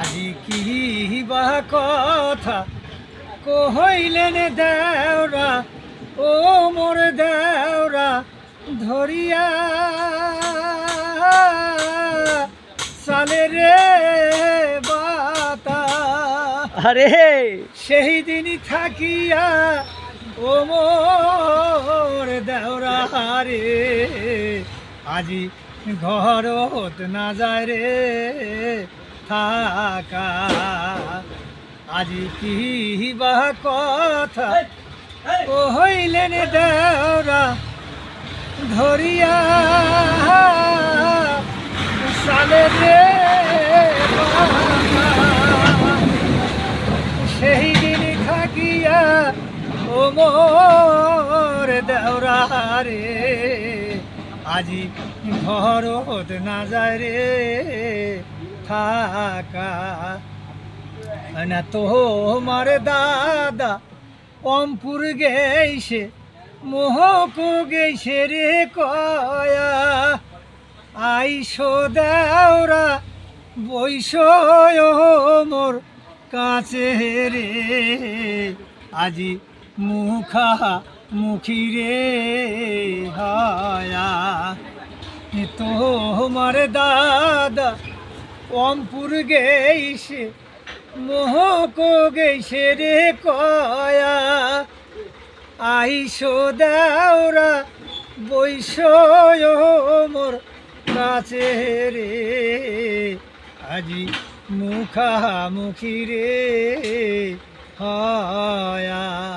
আজি কি বা কথা? কহইলেন দেওরা ও মোর দেওরা ধরিয়া সালে রে বাতা। আরে সেই দিনই থাকিয়া ও মোর দেওরা রে আজি ঘর না যায় রে। থাকা। আজি কি বা কথা? ও হইলেন দেওরা ধরিয়া সালে রে। সেই দিন থাকিয়া ও মোর দেওরা রে আজি ঘর হত না যায় রে। থাকা না তোমার দাদা অম্পুর গেছে মোহক গেছে রে কয়া। আইসো দেওরা বৈষয় মোর কাছে রে। আজি মুখা মুখী রে হায়া তোমার দাদা অম্পুর গেছে মোহক গেছে রে কয়া। আইসো দেওরা বৈষয় মোর কাছে রে। আজি মুখামুখি রে হায়া।